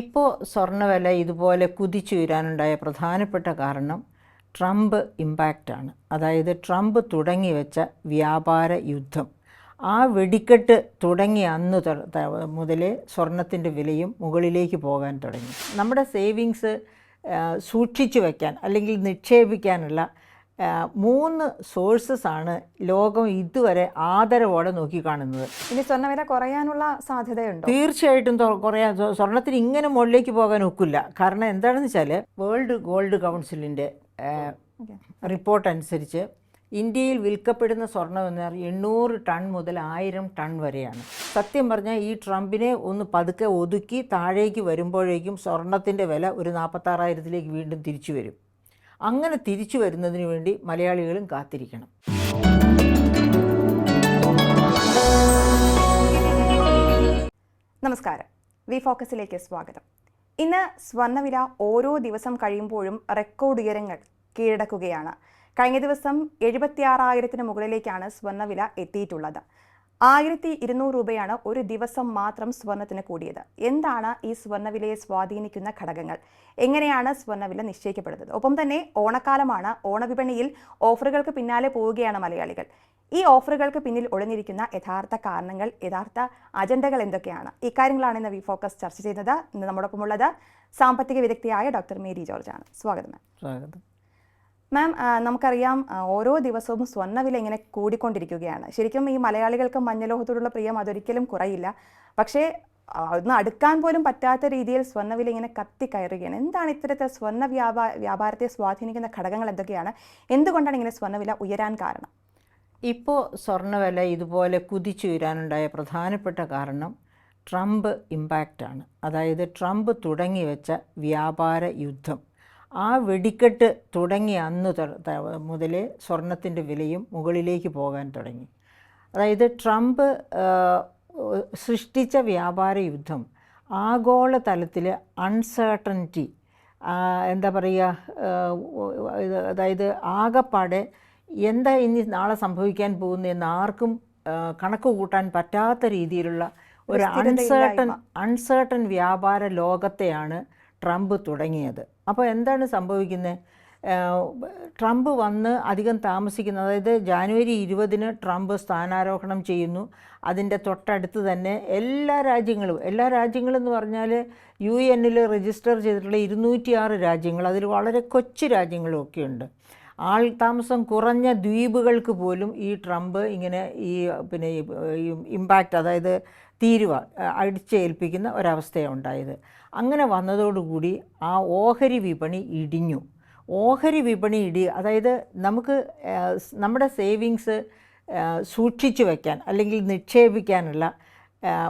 ഇപ്പോൾ സ്വർണവില ഇതുപോലെ കുതിച്ചുയരാനുണ്ടായ പ്രധാനപ്പെട്ട കാരണം ട്രംപ് ഇമ്പാക്റ്റാണ് അതായത് ട്രംപ് തുടങ്ങി വെച്ച വ്യാപാര യുദ്ധം. ആ വെടിക്കെട്ട് തുടങ്ങി അന്ന് മുതലേ സ്വർണത്തിന്റെ വിലയും മുകളിലേക്ക് പോകാൻ തുടങ്ങി. നമ്മുടെ സേവിങ്സ് സൂക്ഷിച്ചു വയ്ക്കാൻ അല്ലെങ്കിൽ നിക്ഷേപിക്കാനുള്ള മൂന്ന് സോഴ്സസ് ആണ് ലോകം ഇതുവരെ ആദരവോടെ നോക്കിക്കാണുന്നത്. ഇനി സ്വർണവില കുറയാനുള്ള സാധ്യതയുണ്ട്? തീർച്ചയായിട്ടും കുറയാൻ കുറയാ സ്വർണത്തിന് ഇങ്ങനെ മുകളിലേക്ക് പോകാൻ ഒക്കില്ല. കാരണം എന്താണെന്ന് വെച്ചാൽ വേൾഡ് ഗോൾഡ് കൗൺസിലിന്റെ റിപ്പോർട്ട് അനുസരിച്ച് ഇന്ത്യയിൽ വിൽക്കപ്പെടുന്ന സ്വർണം എന്ന് പറഞ്ഞാൽ എണ്ണൂറ് ടൺ മുതൽ ആയിരം ടൺ വരെയാണ്. സത്യം പറഞ്ഞാൽ ഈ ട്രംപിനെ ഒന്ന് പതുക്കെ ഒതുക്കി താഴേക്ക് വരുമ്പോഴേക്കും സ്വർണത്തിന്റെ വില ഒരു നാൽപ്പത്താറായിരത്തിലേക്ക് വീണ്ടും തിരിച്ചു വരും. അങ്ങനെ തിരിച്ചു വരുന്നതിന് വേണ്ടി മലയാളികളും കാത്തിരിക്കണം. നമസ്കാരം. വി ഫോക്കസിലേക്ക് സ്വാഗതം. ഇന്ന് സ്വർണവില ഓരോ ദിവസം കഴിയുമ്പോഴും റെക്കോർഡ് ഉയരങ്ങൾ കീഴടക്കുകയാണ്. കഴിഞ്ഞ ദിവസം എഴുപത്തിയാറായിരത്തിന് മുകളിലേക്കാണ് സ്വർണവില എത്തിയിട്ടുള്ളത്. ആയിരത്തി ഇരുന്നൂറ് രൂപയാണ് ഒരു ദിവസം മാത്രം സ്വർണത്തിന് കൂടിയത്. എന്താണ് ഈ സ്വർണവിലയെ സ്വാധീനിക്കുന്ന ഘടകങ്ങൾ? എങ്ങനെയാണ് സ്വർണവില നിശ്ചയിക്കപ്പെടുന്നത്? ഒപ്പം തന്നെ ഓണക്കാലമാണ്. ഓണവിപണിയിൽ ഓഫറുകൾക്ക് പിന്നാലെ പോവുകയാണ് മലയാളികൾ. ഈ ഓഫറുകൾക്ക് പിന്നിൽ ഒളിഞ്ഞിരിക്കുന്ന യഥാർത്ഥ കാരണങ്ങൾ യഥാർത്ഥ അജണ്ടകൾ എന്തൊക്കെയാണ്? ഇക്കാര്യങ്ങളാണ് ഇന്ന് വി ഫോക്കസ് ചർച്ച ചെയ്യുന്നത്. ഇന്ന് നമ്മോടൊപ്പമുള്ളത് സാമ്പത്തിക വിദഗ്ധയായ ഡോക്ടർ മേരി ജോർജ് ആണ് സ്വാഗതം സ്വാഗതം. മാം നമുക്കറിയാം ഓരോ ദിവസവും സ്വർണവില ഇങ്ങനെ കൂടിക്കൊണ്ടിരിക്കുകയാണ്. ശരിക്കും ഈ മലയാളികൾക്ക് മഞ്ഞലോഹത്തോടുള്ള പ്രിയം അതൊരിക്കലും കുറയില്ല. പക്ഷേ ഒന്ന് അടുക്കാൻ പോലും പറ്റാത്ത രീതിയിൽ സ്വർണവില ഇങ്ങനെ കത്തി കത്തിക്കയറുകയാണ്. എന്താണ് ഇത്തരത്തിൽ സ്വർണ വ്യാപാ വ്യാപാരത്തെ സ്വാധീനിക്കുന്ന ഘടകങ്ങൾ എന്തൊക്കെയാണ്? എന്തുകൊണ്ടാണ് ഇങ്ങനെ സ്വർണവില ഉയരാൻ കാരണം? ഇപ്പോൾ സ്വർണവില ഇതുപോലെ കുതിച്ചുയരാനുണ്ടായ പ്രധാനപ്പെട്ട കാരണം ട്രംപ് ഇമ്പാക്റ്റാണ് അതായത് ട്രംപ് തുടങ്ങി വെച്ച വ്യാപാര യുദ്ധം. ആ വെടിക്കെട്ട് തുടങ്ങി അന്ന് മുതൽ സ്വർണത്തിന്റെ വിലയും മുകളിലേക്ക് പോകാൻ തുടങ്ങി. അതായത് ട്രംപ് സൃഷ്ടിച്ച വ്യാപാര യുദ്ധം ആഗോള തലത്തിൽ അൺസേർട്ടനിറ്റി എന്താ പറയുക അതായത് ആകപ്പാടെ എന്താ ഇനി നാളെ സംഭവിക്കാൻ പോകുന്നത് എന്ന് ആർക്കും കണക്ക് കൂട്ടാൻ പറ്റാത്ത രീതിയിലുള്ള ഒരു അൺസേർട്ടൻ അൺസേർട്ടൻ വ്യാപാര ലോകത്തെയാണ് ട്രംപ് തുടങ്ങിയത്. അപ്പോൾ എന്താണ് സംഭവിക്കുന്നത് ട്രംപ് വന്ന് അധികം താമസിക്കുന്ന അതായത് ജാനുവരി ഇരുപതിന് ട്രംപ് സ്ഥാനാരോഹണം ചെയ്യുന്നു. അതിന്റെ തൊട്ടടുത്ത് തന്നെ എല്ലാ രാജ്യങ്ങളും എല്ലാ രാജ്യങ്ങളും എന്ന് പറഞ്ഞാൽ യു എന്നിൽ രജിസ്റ്റർ ചെയ്തിട്ടുള്ള ഇരുന്നൂറ്റിയാറ് രാജ്യങ്ങൾ അതിൽ വളരെ കൊച്ചു രാജ്യങ്ങളും ഒക്കെ ഉണ്ട് ആൾ താമസം കുറഞ്ഞ ദ്വീപുകൾക്ക് പോലും ഈ ട്രംപ് ഇങ്ങനെ ഈ പിന്നെ ഈ ഇമ്പാക്റ്റ് അതായത് തീരുവ അടിച്ചേൽപ്പിക്കുന്ന ഒരവസ്ഥയാണ് ഉണ്ടായത്. അങ്ങനെ വന്നതോടുകൂടി ആ ഓഹരി വിപണി ഇടിഞ്ഞു. ഓഹരി വിപണി ഇടി അതായത് നമുക്ക് നമ്മുടെ സേവിങ്സ് സൂക്ഷിച്ചു വയ്ക്കാൻ അല്ലെങ്കിൽ നിക്ഷേപിക്കാനുള്ള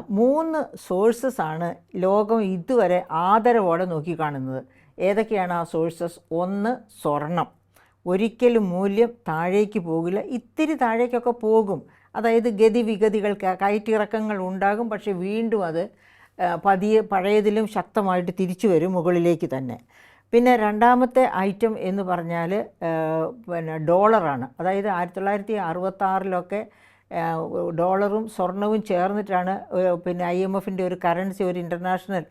മൂന്ന് സോഴ്സസ് ആണ് ലോകം ഇതുവരെ ആദരവോടെ നോക്കിക്കാണുന്നത്. ഏതൊക്കെയാണ് ആ സോഴ്സസ്? ഒന്ന് സ്വർണം. ഒരിക്കലും മൂല്യം താഴേക്ക് പോകില്ല. ഇത്തിരി താഴേക്കൊക്കെ പോകും. അതായത് ഗതിവിഗതികൾ കയറ്റിറക്കങ്ങൾ ഉണ്ടാകും. പക്ഷേ വീണ്ടും അത് പതിയെ പഴയതിലും ശക്തമായിട്ട് തിരിച്ചു വരും മുകളിലേക്ക് തന്നെ. പിന്നെ രണ്ടാമത്തെ ഐറ്റം എന്ന് പറഞ്ഞാൽ പിന്നെ ഡോളറാണ്. അതായത് ആയിരത്തി തൊള്ളായിരത്തി അറുപത്താറിലൊക്കെ ഡോളറും സ്വർണവും ചേർന്നിട്ടാണ് പിന്നെ ഐ എം എഫിന്റെ ഒരു കറൻസി ഒരു ഇന്റർനാഷണൽ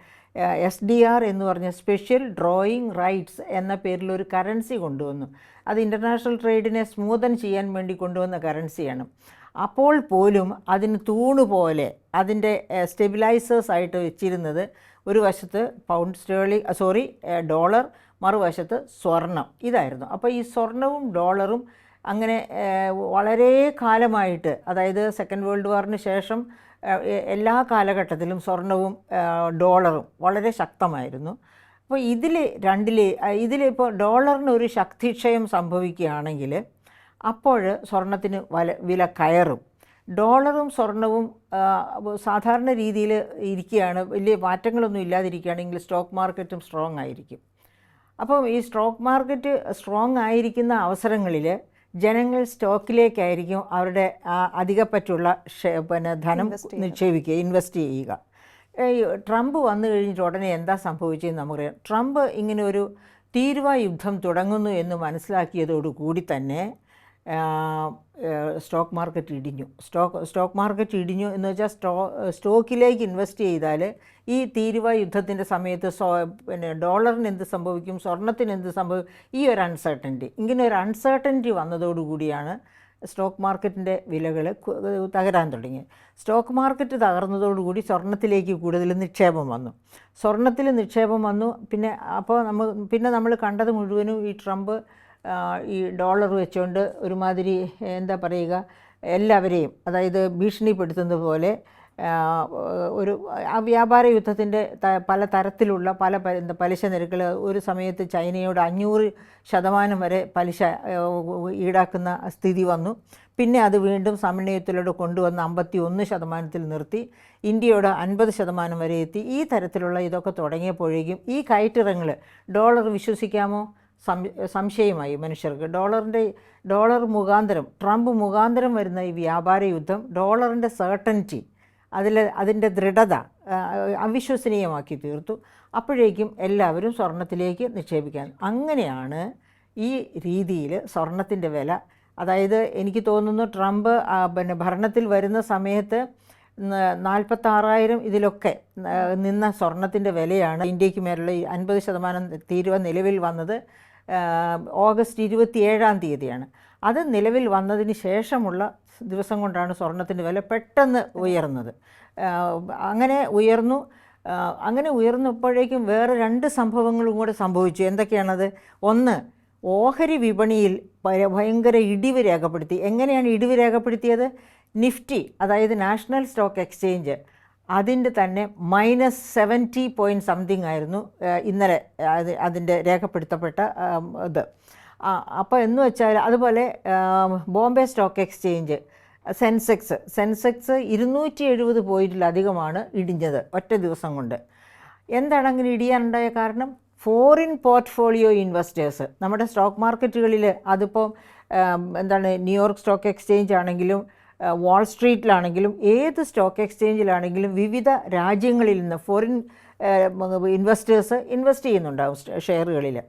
എസ് ഡി ആർ എന്ന് പറഞ്ഞ സ്പെഷ്യൽ ഡ്രോയിങ് റൈറ്റ്സ് എന്ന പേരിൽ ഒരു കറൻസി കൊണ്ടുവന്നു. അത് ഇന്റർനാഷണൽ ട്രേഡിനെ സ്മൂതൻ ചെയ്യാൻ വേണ്ടി കൊണ്ടുവന്ന കറൻസിയാണ്. അപ്പോൾ പോലും അതിന് തൂണുപോലെ അതിന്റെ സ്റ്റെബിലൈസേഴ്സ് ആയിട്ട് വെച്ചിരുന്നത് ഒരു വശത്ത് പൗണ്ട് സ്റ്റേർലി സോറി ഡോളർ മറുവശത്ത് സ്വർണം. ഇതായിരുന്നു. അപ്പോൾ ഈ സ്വർണവും ഡോളറും അങ്ങനെ വളരെ കാലമായിട്ട് അതായത് സെക്കൻഡ് വേൾഡ് വാറിന് ശേഷം എല്ലാ കാലഘട്ടത്തിലും സ്വർണവും ഡോളറും വളരെ ശക്തമായിരുന്നു. അപ്പോൾ ഇതിൽ രണ്ടിൽ ഇതിലിപ്പോൾ ഡോളറിന് ഒരു ശക്തിക്ഷയം സംഭവിക്കുകയാണെങ്കിൽ അപ്പോൾ സ്വർണത്തിന് വല വില കയറും. ഡോളറും സ്വർണവും സാധാരണ രീതിയിൽ ഇരിക്കുകയാണ്. വലിയ മാറ്റങ്ങളൊന്നും ഇല്ലാതിരിക്കുകയാണെങ്കിൽ സ്റ്റോക്ക് മാർക്കറ്റും സ്ട്രോങ് ആയിരിക്കും. അപ്പം ഈ സ്റ്റോക്ക് മാർക്കറ്റ് സ്ട്രോങ് ആയിരിക്കുന്ന അവസരങ്ങളിൽ ജനങ്ങൾ സ്റ്റോക്കിലേക്കായിരിക്കും അവരുടെ അധികപ്പറ്റുള്ള പിന്നെ ധനം നിക്ഷേപിക്കുക ഇൻവെസ്റ്റ് ചെയ്യുക. ഈ ട്രംപ് വന്നു കഴിഞ്ഞിട്ട് ഉടനെ എന്താ സംഭവിച്ചതെന്ന് നമുക്കറിയാം. ട്രംപ് ഇങ്ങനെ ഒരു തീരുവ യുദ്ധം തുടങ്ങുന്നു എന്ന് മനസ്സിലാക്കിയതോടുകൂടി തന്നെ സ്റ്റോക്ക് മാർക്കറ്റ് ഇടിഞ്ഞു. സ്റ്റോക്ക് സ്റ്റോക്ക് മാർക്കറ്റ് ഇടിഞ്ഞു എന്ന് വെച്ചാൽ സ്റ്റോ സ്റ്റോക്കിലേക്ക് ഇൻവെസ്റ്റ് ചെയ്താൽ ഈ തീരുവ യുദ്ധത്തിന്റെ സമയത്ത് സ്വ പിന്നെ ഡോളറിന് എന്ത് സംഭവിക്കും സ്വർണത്തിന് എന്ത് സംഭവിക്കും ഈ ഒരു അൺസർട്ടന്റി ഇങ്ങനെ ഒരു അൺസർട്ടന്റി വന്നതോടുകൂടിയാണ് സ്റ്റോക്ക് മാർക്കറ്റിന്റെ വിലകൾ തകരാൻ തുടങ്ങി. സ്റ്റോക്ക് മാർക്കറ്റ് തകർന്നതോടുകൂടി സ്വർണത്തിലേക്ക് കൂടുതൽ നിക്ഷേപം വന്നു. സ്വർണത്തിൽ നിക്ഷേപം വന്നു. പിന്നെ അപ്പോൾ നമ്മൾ പിന്നെ നമ്മൾ കണ്ടത് മുഴുവനും ഈ ട്രംപ് ഈ ഡോളർ വെച്ചുകൊണ്ട് ഒരുമാതിരി എന്താ പറയുക എല്ലാവരെയും അതായത് ഭീഷണിപ്പെടുത്തുന്നത് പോലെ ഒരു ആ വ്യാപാര യുദ്ധത്തിന്റെ പല തരത്തിലുള്ള പല പലിശ നിരക്കുകൾ ഒരു സമയത്ത് ചൈനയോട് അഞ്ഞൂറ് ശതമാനം വരെ പലിശ ഈടാക്കുന്ന സ്ഥിതി വന്നു. പിന്നെ അത് വീണ്ടും സമന്വയത്തിലൂടെ കൊണ്ടുവന്ന് അമ്പത്തി ഒന്ന് ശതമാനത്തിൽ നിർത്തി ഇന്ത്യയോട് അൻപത് ശതമാനം വരെ എത്തി. ഈ തരത്തിലുള്ള ഇതൊക്കെ തുടങ്ങിയപ്പോഴേക്കും ഈ കയറ്റിറങ്ങൾ ഡോളർ വിശ്വസിക്കാമോ? സംശയമായി മനുഷ്യർക്ക്. ഡോളറിന്റെ ഡോളർ മുഖാന്തരം ട്രംപ് മുഖാന്തരം വരുന്ന ഈ വ്യാപാര യുദ്ധം ഡോളറിന്റെ സർട്ടന്റി അതിൽ അതിന്റെ ദൃഢത അവിശ്വസനീയമാക്കി തീർത്തു. അപ്പോഴേക്കും എല്ലാവരും സ്വർണത്തിലേക്ക് നിക്ഷേപിക്കാൻ. അങ്ങനെയാണ് ഈ രീതിയിൽ സ്വർണത്തിന്റെ വില. അതായത് എനിക്ക് തോന്നുന്നു ട്രംപ് പിന്നെ ഭരണത്തിൽ വരുന്ന സമയത്ത് നാൽപ്പത്താറായിരം ഇതിലൊക്കെ നിന്ന സ്വർണത്തിന്റെ വിലയാണ് ഇന്ത്യയ്ക്ക് മേലുള്ള അൻപത് ശതമാനം തീരുവ നിലവിൽ വന്നത്. ഓഗസ്റ്റ് ഇരുപത്തി ഏഴാം തീയതിയാണ്. അത് നിലവിൽ വന്നതിന് ശേഷമുള്ള ദിവസം കൊണ്ടാണ് സ്വർണത്തിന്റെ വില പെട്ടെന്ന് ഉയർന്നത്. അങ്ങനെ ഉയർന്നു. അങ്ങനെ ഉയർന്നപ്പോഴേക്കും വേറെ രണ്ട് സംഭവങ്ങളും കൂടെ സംഭവിച്ചു. എന്തൊക്കെയാണത്? ഒന്ന് ഓഹരി വിപണിയിൽ ഭയ- ഭയങ്കര ഇടിവ് രേഖപ്പെടുത്തി. എങ്ങനെയാണ് ഇടിവ് രേഖപ്പെടുത്തിയത്? നിഫ്റ്റി അതായത് നാഷണൽ സ്റ്റോക്ക് എക്സ്ചേഞ്ച്. അതിന്റെ തന്നെ മൈനസ് സെവന്റി പോയിന്റ് സംതിങ് ആയിരുന്നു ഇന്നലെ അത് അതിന്റെ രേഖപ്പെടുത്തപ്പെട്ട ഇത്. അപ്പോൾ എന്ന് വെച്ചാൽ അതുപോലെ ബോംബെ സ്റ്റോക്ക് എക്സ്ചേഞ്ച് സെൻസെക്സ് സെൻസെക്സ് ഇരുന്നൂറ്റി എഴുപത് പോയിന്റിലധികമാണ് ഇടിഞ്ഞത് ഒറ്റ ദിവസം കൊണ്ട്. എന്താണ് അങ്ങനെ ഇടിയാനുണ്ടായ കാരണം? ഫോറിൻ പോർട്ട്ഫോളിയോ ഇൻവെസ്റ്റേഴ്സ് നമ്മുടെ സ്റ്റോക്ക് മാർക്കറ്റുകളിൽ അതിപ്പോൾ എന്താണ് ന്യൂയോർക്ക് സ്റ്റോക്ക് എക്സ്ചേഞ്ച് ആണെങ്കിലും വാൾ സ്ട്രീറ്റിലാണെങ്കിലും ഏത് സ്റ്റോക്ക് എക്സ്ചേഞ്ചിലാണെങ്കിലും വിവിധ രാജ്യങ്ങളിൽ നിന്ന് ഫോറിൻ ഇൻവെസ്റ്റേഴ്സ് ഇൻവെസ്റ്റ് ചെയ്യുന്നുണ്ടാവും ഷെയറുകളിൽ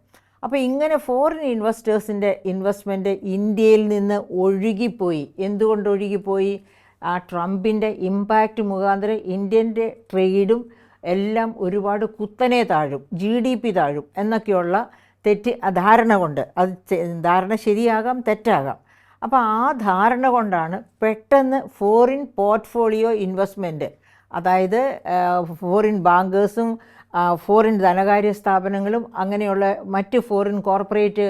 അപ്പോൾ ഇങ്ങനെ ഫോറിൻ ഇൻവെസ്റ്റേഴ്സിന്റെ ഇൻവെസ്റ്റ്മെന്റ് ഇന്ത്യയിൽ നിന്ന് ഒഴുകിപ്പോയി. എന്തുകൊണ്ട് ഒഴുകിപ്പോയി? ആ ട്രംപിന്റെ ഇമ്പാക്റ്റ് മുഖാന്തരം ഇന്ത്യന്റെ ട്രേഡും എല്ലാം ഒരുപാട് കുത്തനെ താഴും ജി ഡി പി താഴും എന്നൊക്കെയുള്ള തെറ്റ് ധാരണ കൊണ്ട്. അത് ധാരണ ശരിയാകാം തെറ്റാകാം. അപ്പോൾ ആ ധാരണ കൊണ്ടാണ് പെട്ടെന്ന് ഫോറിൻ പോർട്ട്ഫോളിയോ ഇൻവെസ്റ്റ്മെന്റ് അതായത് ഫോറിൻ ബാങ്കേഴ്സും ഫോറിൻ ധനകാര്യ സ്ഥാപനങ്ങളും അങ്ങനെയുള്ള മറ്റ് ഫോറിൻ കോർപ്പറേറ്റ്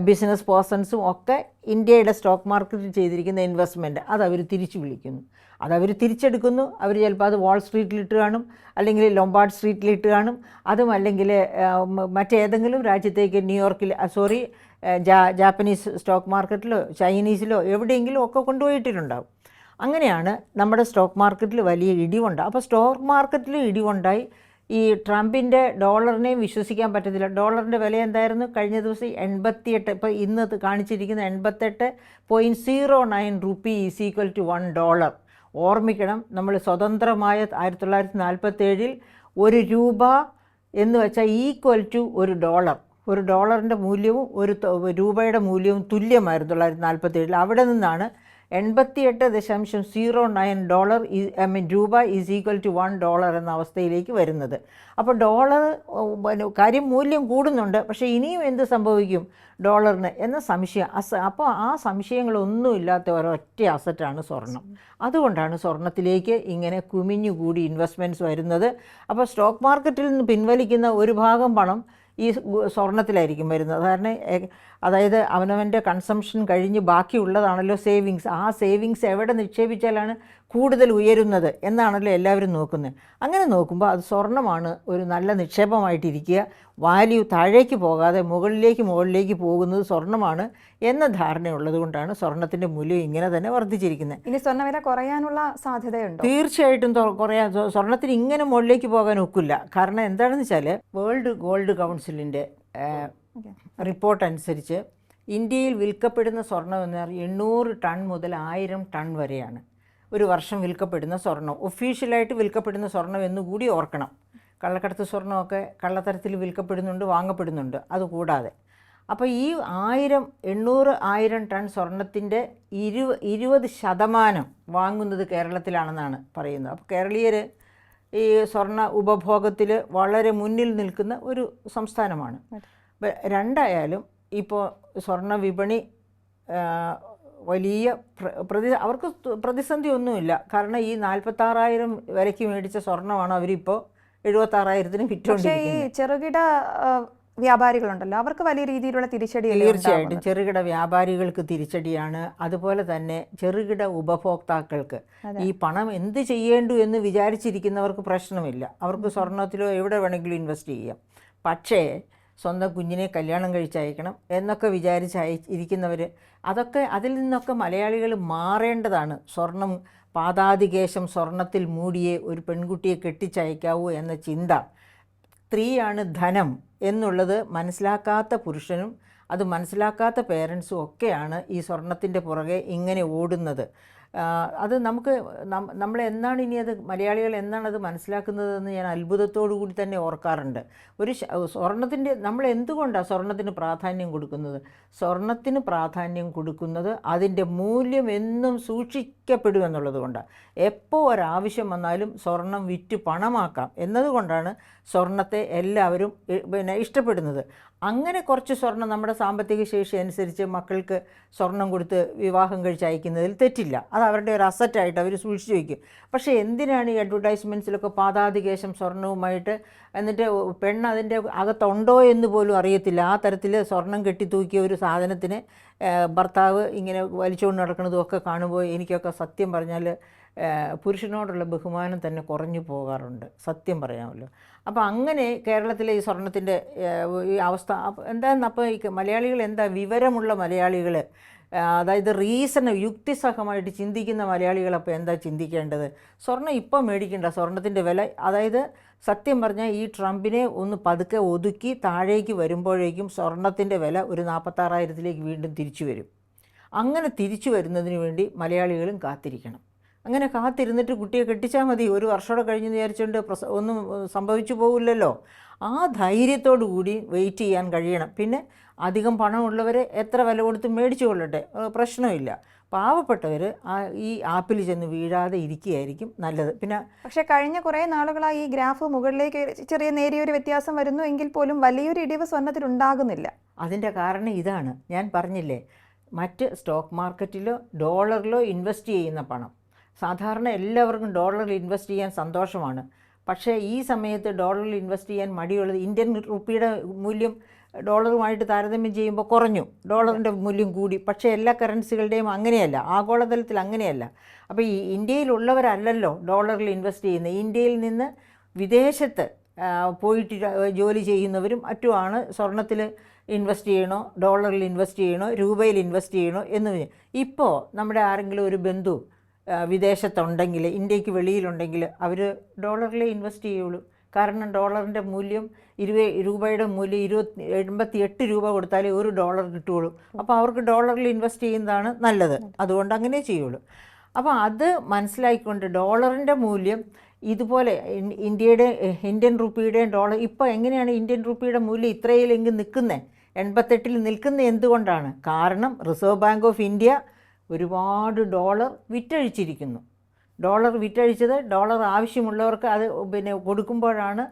ബിസിനസ് പേഴ്സൺസും ഒക്കെ ഇന്ത്യയുടെ സ്റ്റോക്ക് മാർക്കറ്റിൽ ചെയ്തിരിക്കുന്ന ഇൻവെസ്റ്റ്മെന്റ് അത് അവർ തിരിച്ചു വിളിക്കുന്നു. അതവർ തിരിച്ചെടുക്കുന്നു. അവർ ചിലപ്പോൾ അത് വാൾ സ്ട്രീറ്റിലിട്ട് കാണും അല്ലെങ്കിൽ ലൊമ്പാർഡ് സ്ട്രീറ്റിലിട്ട് കാണും അതും അല്ലെങ്കിൽ മറ്റേതെങ്കിലും രാജ്യത്തേക്ക് ന്യൂയോർക്കിൽ സോറി ജാ ജാപ്പനീസ് സ്റ്റോക്ക് മാർക്കറ്റിലോ ചൈനീസിലോ എവിടെയെങ്കിലും ഒക്കെ കൊണ്ടുപോയിട്ടിട്ടുണ്ടാവും. അങ്ങനെയാണ് നമ്മുടെ സ്റ്റോക്ക് മാർക്കറ്റിൽ വലിയ ഇടിവുണ്ട്. അപ്പോൾ സ്റ്റോക്ക് മാർക്കറ്റിൽ ഇടിവുണ്ടായി. ഈ ട്രംപിന്റെ ഡോളറിനെയും വിശ്വസിക്കാൻ പറ്റത്തില്ല. ഡോളറിന്റെ വില എന്തായിരുന്നു? കഴിഞ്ഞ ദിവസം എൺപത്തിയെട്ട് ഇപ്പോൾ ഇന്ന് കാണിച്ചിരിക്കുന്ന എൺപത്തെട്ട് point zero nine rupee is equal to one dollar ഓർമ്മിക്കണം നമ്മൾ സ്വതന്ത്രമായ ആയിരത്തി തൊള്ളായിരത്തി നാൽപ്പത്തേഴിൽ ഒരു രൂപ എന്ന് വെച്ചാൽ ഈക്വൽ ടു ഒരു ഡോളർ ഒരു ഡോളറിന്റെ മൂല്യവും ഒരു രൂപയുടെ മൂല്യവും തുല്യമായിരുന്നു തൊള്ളായിരത്തി നാൽപ്പത്തേഴിൽ അവിടെ നിന്നാണ് എൺപത്തിയെട്ട് ദശാംശം zero nine dollar I mean രൂപ is equal to one dollar എന്ന അവസ്ഥയിലേക്ക് വരുന്നത്. അപ്പോൾ ഡോളർ കാര്യം മൂല്യം കൂടുന്നുണ്ട് പക്ഷേ ഇനിയും എന്ത് സംഭവിക്കും ഡോളറിന് എന്ന സംശയം അസ അപ്പോൾ ആ സംശയങ്ങളൊന്നും ഇല്ലാത്ത ഒരൊറ്റ അസറ്റാണ് സ്വർണം. അതുകൊണ്ടാണ് സ്വർണത്തിലേക്ക് ഇങ്ങനെ കുമിഞ്ഞുകൂടി ഇൻവെസ്റ്റ്മെന്റ്സ് വരുന്നത്. അപ്പോൾ സ്റ്റോക്ക് മാർക്കറ്റിൽ നിന്ന് പിൻവലിക്കുന്ന ഒരു ഭാഗം പണം ഈ സ്വർണത്തിലായിരിക്കും വരുന്നത്. കാരണം അതായത് അവനവന്റെ കൺസംഷൻ കഴിഞ്ഞ് ബാക്കിയുള്ളതാണല്ലോ സേവിങ്സ് ആ സേവിങ്സ് എവിടെ നിക്ഷേപിച്ചാലാണ് കൂടുതൽ ഉയരുന്നത് എന്നാണല്ലോ എല്ലാവരും നോക്കുന്നത്. അങ്ങനെ നോക്കുമ്പോൾ അത് സ്വർണമാണ് ഒരു നല്ല നിക്ഷേപമായിട്ടിരിക്കുക. വാല്യൂ താഴേക്ക് പോകാതെ മുകളിലേക്ക് മുകളിലേക്ക് പോകുന്നത് സ്വർണമാണ് എന്ന ധാരണയുള്ളത് കൊണ്ടാണ് സ്വർണത്തിന്റെ മൂല്യം ഇങ്ങനെ തന്നെ വർദ്ധിച്ചിരിക്കുന്നത്. ഇനി സ്വർണവില കുറയാനുള്ള സാധ്യതയുണ്ട്? തീർച്ചയായിട്ടും കുറയാൻ സ്വർണത്തിന് ഇങ്ങനെ മുകളിലേക്ക് പോകാൻ ഒക്കില്ല. കാരണം എന്താണെന്ന് വെച്ചാൽ വേൾഡ് ഗോൾഡ് കൗൺസിലിന്റെ റിപ്പോർട്ട് അനുസരിച്ച് ഇന്ത്യയിൽ വിൽക്കപ്പെടുന്ന സ്വർണം എന്ന് പറഞ്ഞാൽ എണ്ണൂറ് ടൺ മുതൽ ആയിരം ടൺ വരെയാണ്. ഒരു വർഷം വിൽക്കപ്പെടുന്ന സ്വർണം ഒഫീഷ്യലായിട്ട് വിൽക്കപ്പെടുന്ന സ്വർണം എന്നുകൂടി ഓർക്കണം. കള്ളക്കടത്ത് സ്വർണമൊക്കെ കള്ളത്തരത്തിൽ വിൽക്കപ്പെടുന്നുണ്ട് വാങ്ങപ്പെടുന്നുണ്ട് അതുകൂടാതെ അപ്പോൾ ഈ ആയിരം എണ്ണൂറ് ആയിരം ടൺ സ്വർണത്തിന്റെ ഇരു ഇരുപത് ശതമാനം വാങ്ങുന്നത് കേരളത്തിലാണെന്നാണ് പറയുന്നത്. അപ്പോൾ കേരളീയർ ഈ സ്വർണ ഉപഭോഗത്തിൽ വളരെ മുന്നിൽ നിൽക്കുന്ന ഒരു സംസ്ഥാനമാണ്. രണ്ടായാലും ഇപ്പോൾ സ്വർണ വിപണി വലിയ പ്ര- പ്രതി അവർക്ക് പ്രതിസന്ധി ഒന്നുമില്ല കാരണം ഈ നാൽപ്പത്താറായിരം വിലയ്ക്ക് മേടിച്ച സ്വർണമാണ് അവരിപ്പോൾ എഴുപത്താറായിരത്തിന് പക്ഷേ ഈ ചെറുകിട വ്യാപാരികളുണ്ടല്ലോ. അവർക്ക് വലിയ രീതിയിലുള്ള തിരിച്ചടി തീർച്ചയായിട്ടും ചെറുകിട വ്യാപാരികൾക്ക് തിരിച്ചടിയാണ്. അതുപോലെ തന്നെ ചെറുകിട ഉപഭോക്താക്കൾക്ക് ഈ പണം എന്ത് ചെയ്യേണ്ടു എന്ന് വിചാരിച്ചിരിക്കുന്നവർക്ക് പ്രശ്നമില്ല. അവർക്ക് സ്വർണത്തിലോ എവിടെ വേണമെങ്കിലും ഇൻവെസ്റ്റ് ചെയ്യാം. പക്ഷേ സ്വന്തം കുഞ്ഞിനെ കല്യാണം കഴിച്ചയക്കണം എന്നൊക്കെ വിചാരിച്ച് ഇരിക്കുന്നവർ അതൊക്കെ അതിൽ നിന്നൊക്കെ മലയാളികൾ മാറേണ്ടതാണ്. സ്വർണം പാതാതികേശം സ്വർണത്തിൽ മൂടിയേ ഒരു പെൺകുട്ടിയെ കെട്ടിച്ചയക്കാവൂ എന്ന ചിന്ത. സ്ത്രീയാണ് ധനം എന്നുള്ളത് മനസ്സിലാക്കാത്ത പുരുഷനും അത് മനസ്സിലാക്കാത്ത പേരൻസും ഒക്കെയാണ് ഈ സ്വർണത്തിന്റെ പുറകെ ഇങ്ങനെ ഓടുന്നത്. അത് നമുക്ക് നമ്മൾ എന്നാണ് ഇനി അത് മലയാളികൾ എന്നാണ് അത് മനസ്സിലാക്കുന്നതെന്ന് ഞാൻ അത്ഭുതത്തോടു കൂടി തന്നെ ഓർക്കാറുണ്ട്. ഒരു സ്വർണത്തിന്റെ നമ്മൾ എന്തുകൊണ്ടാണ് സ്വർണത്തിന് പ്രാധാന്യം കൊടുക്കുന്നത്? സ്വർണത്തിന് പ്രാധാന്യം കൊടുക്കുന്നത് അതിന്റെ മൂല്യം എന്നും സൂക്ഷിക്കപ്പെടും എന്നുള്ളത് കൊണ്ടാണ്. എപ്പോൾ ഒരാവശ്യം വന്നാലും സ്വർണം വിറ്റ് പണമാക്കാം. എന്നതുകൊണ്ടാണ് സ്വർണത്തെ എല്ലാവരും പിന്നെ ഇഷ്ടപ്പെടുന്നത്. അങ്ങനെ കുറച്ച് സ്വർണം നമ്മുടെ സാമ്പത്തിക ശേഷി അനുസരിച്ച് മക്കൾക്ക് സ്വർണം കൊടുത്ത് വിവാഹം കഴിച്ച് അയക്കുന്നതിൽ തെറ്റില്ല. അത് അവരുടെ ഒരു അസറ്റായിട്ട് അവർ സൂക്ഷിച്ചു വയ്ക്കും പക്ഷേ എന്തിനാണ് ഈ അഡ്വർടൈസ്മെന്റ്സിലൊക്കെ പാതാതികേശം സ്വർണവുമായിട്ട് എന്നിട്ട് പെണ്ണ് അതിന്റെ അകത്തുണ്ടോ എന്ന് പോലും അറിയത്തില്ല. ആ തരത്തിൽ സ്വർണം കെട്ടിത്തൂക്കിയ ഒരു സാധനത്തിന് ഭർത്താവ് ഇങ്ങനെ വലിച്ചുകൊണ്ട് നടക്കുന്നതും ഒക്കെ കാണുമ്പോൾ എനിക്കൊക്കെ സത്യം പറഞ്ഞാൽ പുരുഷനോടുള്ള ബഹുമാനം തന്നെ കുറഞ്ഞു പോകാറുണ്ട്. സത്യം പറയാമല്ലോ. അപ്പോൾ അങ്ങനെ കേരളത്തിലെ ഈ സ്വർണത്തിന്റെ ഈ അവസ്ഥ എന്താണെന്ന് അപ്പോൾ ഈ മലയാളികൾ എന്താ വിവരമുള്ള മലയാളികൾ? അതായത് റീസൺ യുക്തിസഹമായിട്ട് ചിന്തിക്കുന്ന മലയാളികൾ അപ്പോൾ എന്താ ചിന്തിക്കേണ്ടത്? സ്വർണം ഇപ്പം മേടിക്കേണ്ട. സ്വർണത്തിന്റെ വില അതായത് സത്യം പറഞ്ഞാൽ ഈ ട്രംപിനെ ഒന്ന് പതുക്കെ ഒതുക്കി താഴേക്ക് വരുമ്പോഴേക്കും സ്വർണത്തിന്റെ വില ഒരു നാൽപ്പത്താറായിരത്തിലേക്ക് വീണ്ടും തിരിച്ചു വരും. അങ്ങനെ തിരിച്ചു വരുന്നതിന് വേണ്ടി മലയാളികളും കാത്തിരിക്കണം. അങ്ങനെ കാത്തിരുന്നിട്ട് കുട്ടിയെ കെട്ടിച്ചാൽ മതി. ഒരു വർഷമോടെ കഴിഞ്ഞ് വിചാരിച്ചുകൊണ്ട് പ്രസ ഒന്നും സംഭവിച്ചു പോകില്ലല്ലോ ആ ധൈര്യത്തോടു കൂടി വെയിറ്റ് ചെയ്യാൻ കഴിയണം. പിന്നെ അധികം പണമുള്ളവരെ എത്ര വില കൊടുത്ത് മേടിച്ചു കൊള്ളട്ടെ. പ്രശ്നമില്ല. പാവപ്പെട്ടവർ ആ ഈ ആപ്പിൽ ചെന്ന് വീഴാതെ ഇരിക്കുകയായിരിക്കും നല്ലത്. പിന്നെ പക്ഷേ കഴിഞ്ഞ കുറേ നാളുകളായി ഈ ഗ്രാഫ് മുകളിലേക്ക് ചെറിയ നേരിയൊരു വ്യത്യാസം വരുന്നു എങ്കിൽ പോലും വലിയൊരു ഇടിവ് സ്വർണത്തിൽ ഉണ്ടാകുന്നില്ല. അതിന്റെ കാരണം ഇതാണ്. ഞാൻ പറഞ്ഞില്ലേ മറ്റ് സ്റ്റോക്ക് മാർക്കറ്റിലോ ഡോളറിലോ ഇൻവെസ്റ്റ് ചെയ്യുന്ന പണം. സാധാരണ എല്ലാവർക്കും ഡോളറിൽ ഇൻവെസ്റ്റ് ചെയ്യാൻ സന്തോഷമാണ്. പക്ഷേ ഈ സമയത്ത് ഡോളറിൽ ഇൻവെസ്റ്റ് ചെയ്യാൻ മടിയുള്ളത് ഇന്ത്യൻ റുപ്പിയുടെ മൂല്യം ഡോളറുമായിട്ട് താരതമ്യം ചെയ്യുമ്പോൾ കുറഞ്ഞു. ഡോളറിന്റെ മൂല്യം കൂടി. പക്ഷേ എല്ലാ കറൻസികളുടെയും അങ്ങനെയല്ല. ആഗോളതലത്തിൽ അങ്ങനെയല്ല. അപ്പോൾ ഈ ഇന്ത്യയിലുള്ളവരല്ലല്ലോ ഡോളറിൽ ഇൻവെസ്റ്റ് ചെയ്യുന്നത്. ഇന്ത്യയിൽ നിന്ന് വിദേശത്ത് പോയിട്ട് ജോലി ചെയ്യുന്നവരും മറ്റുമാണ് സ്വർണത്തിൽ ഇൻവെസ്റ്റ് ചെയ്യണോ ഡോളറിൽ ഇൻവെസ്റ്റ് ചെയ്യണോ രൂപയിൽ ഇൻവെസ്റ്റ് ചെയ്യണോ എന്ന് ഇപ്പോൾ നമ്മുടെ ആരെങ്കിലും ഒരു ബന്ധു വിദേശത്തുണ്ടെങ്കിൽ ഇന്ത്യയ്ക്ക് വെളിയിലുണ്ടെങ്കിൽ അവർ ഡോളറിൽ ഇൻവെസ്റ്റ് ചെയ്യുള്ളൂ. കാരണം ഡോളറിന്റെ മൂല്യം ഇരുപത് രൂപയുടെ മൂല്യം ഇരുപത്തി എൺപത്തി എട്ട് രൂപ കൊടുത്താലേ ഒരു ഡോളർ കിട്ടുകയുള്ളൂ. അപ്പോൾ അവർക്ക് ഡോളറിൽ ഇൻവെസ്റ്റ് ചെയ്യുന്നതാണ് നല്ലത്. അതുകൊണ്ട് അങ്ങനെ ചെയ്യുള്ളൂ. അപ്പോൾ അത് മനസ്സിലാക്കിക്കൊണ്ട് ഡോളറിന്റെ മൂല്യം ഇതുപോലെ ഇന്ത്യയുടെ ഇന്ത്യൻ റുപ്പിയുടെയും ഡോളർ ഇപ്പോൾ എങ്ങനെയാണ് ഇന്ത്യൻ റുപ്പിയുടെ മൂല്യം ഇത്രയിലെങ്കിൽ നിൽക്കുന്നത്? എൺപത്തെട്ടിൽ നിൽക്കുന്നത് എന്തുകൊണ്ടാണ്? കാരണം റിസർവ് ബാങ്ക് ഓഫ് ഇന്ത്യ ഒരുപാട് ഡോളർ വിറ്റഴിച്ചിരിക്കുന്നു. ഡോളർ വിറ്റഴിച്ചത് ഡോളർ ആവശ്യമുള്ളവർക്ക് അത് പിന്നെ കൊടുക്കുമ്പോഴാണ്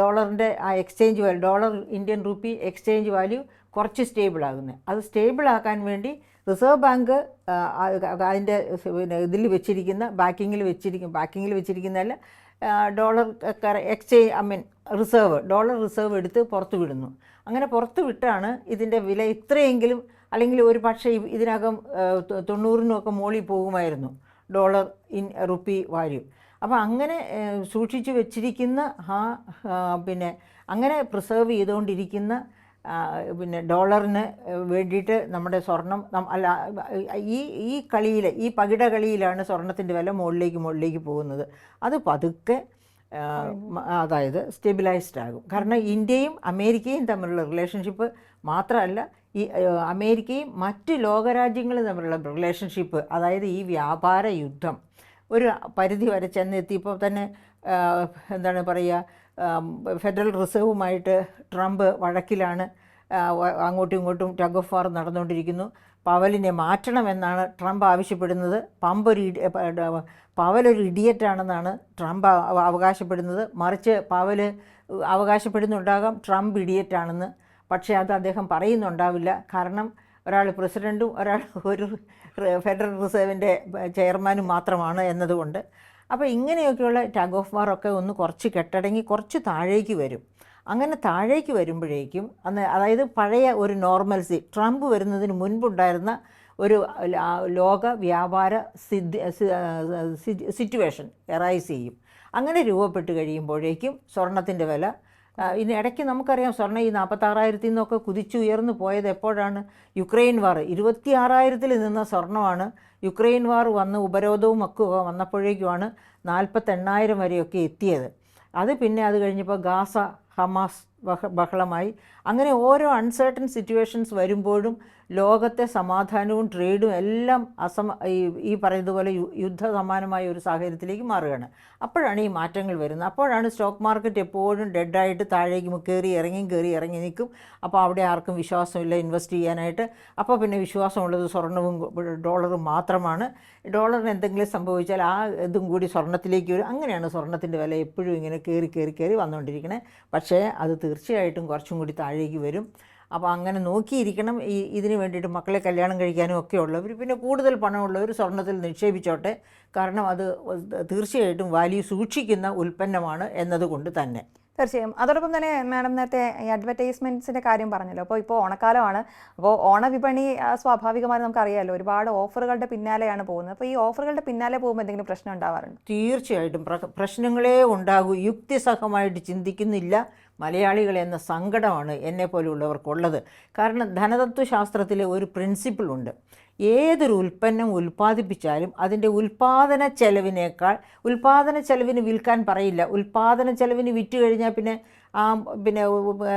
ഡോളറിന്റെ ആ exchange value dollar Indian rupee exchange value കുറച്ച് സ്റ്റേബിൾ ആകുന്നത് അത് സ്റ്റേബിൾ ആക്കാൻ വേണ്ടി റിസർവ് ബാങ്ക് അതിന്റെ പിന്നെ ഇതിൽ വെച്ചിരിക്കുന്ന ബാക്കിങ്ങിൽ വെച്ചിരിക്കും ബാക്കിങ്ങിൽ വെച്ചിരിക്കുന്നതല്ല dollar exchange I mean reserve dollar reserve എടുത്ത് പുറത്ത് വിടുന്നു അങ്ങനെ പുറത്ത് വിട്ടാണ് ഇതിന്റെ വില ഇത്രയെങ്കിലും അല്ലെങ്കിൽ ഒരു പക്ഷേ ഇതിനകം തൊണ്ണൂറിനൊക്കെ മോളിൽ പോകുമായിരുന്നു. Dollar in rupee value. അപ്പോൾ അങ്ങനെ സൂക്ഷിച്ചു വെച്ചിരിക്കുന്ന ആ ആ, പിന്നെ അങ്ങനെ പ്രിസർവ് ചെയ്തുകൊണ്ടിരിക്കുന്ന പിന്നെ ഡോളറിന് വേണ്ടിയിട്ട് നമ്മുടെ സ്വർണം അല്ല ഈ ഈ കളിയിൽ ഈ പകിട കളിയിലാണ് സ്വർണത്തിന്റെ വില മുകളിലേക്ക് മുകളിലേക്ക് പോകുന്നത്. അത് പതുക്കെ അതായത് സ്റ്റെബിലൈസ്ഡ് ആകും. കാരണം ഇന്ത്യയും അമേരിക്കയും തമ്മിലുള്ള റിലേഷൻഷിപ്പ് മാത്രമല്ല ഈ അമേരിക്കയും മറ്റ് ലോകരാജ്യങ്ങളും തമ്മിലുള്ള റിലേഷൻഷിപ്പ് അതായത് ഈ വ്യാപാര യുദ്ധം. ഒരു പരിധി വരെ ചെന്നെത്തിയപ്പോൾ തന്നെ എന്താണ് പറയുക ഫെഡറൽ റിസർവുമായിട്ട് ട്രംപ് വഴക്കിലാണ് അങ്ങോട്ടും ഇങ്ങോട്ടും ടഗ് ഓഫ് വാർ നടന്നുകൊണ്ടിരിക്കുന്നു. പവലിനെ മാറ്റണമെന്നാണ് ട്രംപ് ആവശ്യപ്പെടുന്നത്. പമ്പ് ഒരു പവലൊരു ഇഡിയറ്റാണെന്നാണ് ട്രംപ് അവ- അവകാശപ്പെടുന്നത്. മറിച്ച് പവൽ അവകാശപ്പെടുന്നുണ്ടാകാം ട്രംപ് ഇഡിയറ്റാണെന്ന് പക്ഷേ അത് അദ്ദേഹം പറയുന്നുണ്ടാവില്ല. കാരണം ഒരാൾ പ്രസിഡന്റും ഒരാൾ ഒരു ഫെഡറൽ റിസർവിന്റെ ചെയർമാനും മാത്രമാണ് എന്നതുകൊണ്ട്. അപ്പോൾ ഇങ്ങനെയൊക്കെയുള്ള ടഗ് ഓഫ് വാറൊക്കെ ഒന്ന് കുറച്ച് കെട്ടടങ്ങി കുറച്ച് താഴേക്ക് വരും. അങ്ങനെ താഴേക്ക് വരുമ്പോഴേക്കും അന്ന് അതായത് പഴയ ഒരു നോർമൽസി ട്രംപ് വരുന്നതിന് മുൻപുണ്ടായിരുന്ന ഒരു ലോക വ്യാപാര സിദ്ധി സിറ്റുവേഷൻ എറൈസ് ചെയ്യും. അങ്ങനെ രൂപപ്പെട്ട് കഴിയുമ്പോഴേക്കും സ്വർണത്തിന്റെ വില ഇനി ഇടയ്ക്ക് നമുക്കറിയാം സ്വർണം ഈ നാൽപ്പത്താറായിരത്തിൽ നിന്നൊക്കെ കുതിച്ചുയർന്നു പോയത് എപ്പോഴാണ്? Ukraine war. ഇരുപത്തി ആറായിരത്തിൽ നിന്ന സ്വർണമാണ് യുക്രൈൻ വാർ വന്ന് ഉപരോധവും ഒക്കെ വന്നപ്പോഴേക്കുമാണ് നാൽപ്പത്തെണ്ണായിരം വരെയൊക്കെ എത്തിയത്. അത് പിന്നെ അത് കഴിഞ്ഞപ്പോൾ ഗാസ ഹമാസ് ബഹ ബഹളമായി. അങ്ങനെ ഓരോ അൺസേർട്ടൺ സിറ്റുവേഷൻസ് വരുമ്പോഴും ലോകത്തെ സമാധാനവും ട്രേഡും എല്ലാം അസമ ഈ പറയുന്നതുപോലെ യുദ്ധ സമാനമായ ഒരു സാഹചര്യത്തിലേക്ക് മാറുകയാണ്. അപ്പോഴാണ് ഈ മാറ്റങ്ങൾ വരുന്നത്. അപ്പോഴാണ് സ്റ്റോക്ക് മാർക്കറ്റ് എപ്പോഴും ഡെഡായിട്ട് താഴേക്ക് കയറി ഇറങ്ങി കയറി ഇറങ്ങി നിൽക്കും. അപ്പോൾ അവിടെ ആർക്കും വിശ്വാസമില്ല ഇൻവെസ്റ്റ് ചെയ്യാനായിട്ട്. അപ്പോൾ പിന്നെ വിശ്വാസമുള്ളത് സ്വർണവും ഡോളറും മാത്രമാണ്. ഡോളറിന് എന്തെങ്കിലും സംഭവിച്ചാൽ ആ ഇതും കൂടി സ്വർണത്തിലേക്ക് വരും. അങ്ങനെയാണ് സ്വർണത്തിന്റെ വില എപ്പോഴും ഇങ്ങനെ കയറി കയറി കയറി വന്നുകൊണ്ടിരിക്കുന്നത് പക്ഷേ അത് തീർച്ചയായിട്ടും കുറച്ചും കൂടി താഴേക്ക് വരും. അപ്പോൾ അങ്ങനെ നോക്കിയിരിക്കണം. ഈ ഇതിന് വേണ്ടിയിട്ട് മക്കളെ കല്യാണം കഴിക്കാനും ഒക്കെ ഉള്ളവർ പിന്നെ കൂടുതൽ പണമുള്ളവർ സ്വർണത്തിൽ നിക്ഷേപിച്ചോട്ടെ. കാരണം അത് തീർച്ചയായിട്ടും വാല്യൂ സൂക്ഷിക്കുന്ന ഉൽപ്പന്നമാണ് എന്നതുകൊണ്ട് തന്നെ. തീർച്ചയായും. അതോടൊപ്പം തന്നെ മാഡം നേരത്തെ ഈ അഡ്വർടൈസ്മെന്റ്സിന്റെ കാര്യം പറഞ്ഞല്ലോ. അപ്പോൾ ഇപ്പോൾ ഓണക്കാലമാണ്. അപ്പോൾ ഓണവിപണി സ്വാഭാവികമായി നമുക്കറിയാമല്ലോ ഒരുപാട് ഓഫറുകളുടെ പിന്നാലെയാണ് പോകുന്നത്. അപ്പോൾ ഈ ഓഫറുകളുടെ പിന്നാലെ പോകുമ്പോൾ എന്തെങ്കിലും പ്രശ്നം ഉണ്ടാവാറുണ്ട്? തീർച്ചയായിട്ടും. പ്ര പ്രശ്നങ്ങളേ ഉണ്ടാകൂ. യുക്തിസഹമായിട്ട് ചിന്തിക്കുന്നില്ല മലയാളികൾ എന്ന സങ്കടമാണ് എന്നെ പോലെയുള്ളവർക്കുള്ളത് കാരണം ധനതത്വശാസ്ത്രത്തിലെ ഒരു പ്രിൻസിപ്പിളുണ്ട് ഏതൊരു ഉൽപ്പന്നം ഉൽപ്പാദിപ്പിച്ചാലും അതിന്റെ ഉൽപ്പാദന ചെലവിനേക്കാൾ ഉൽപ്പാദന ചെലവിന് വിൽക്കാൻ പറയില്ല. ഉൽപ്പാദന ചെലവിന് വിറ്റ് കഴിഞ്ഞാൽ പിന്നെ ആ പിന്നെ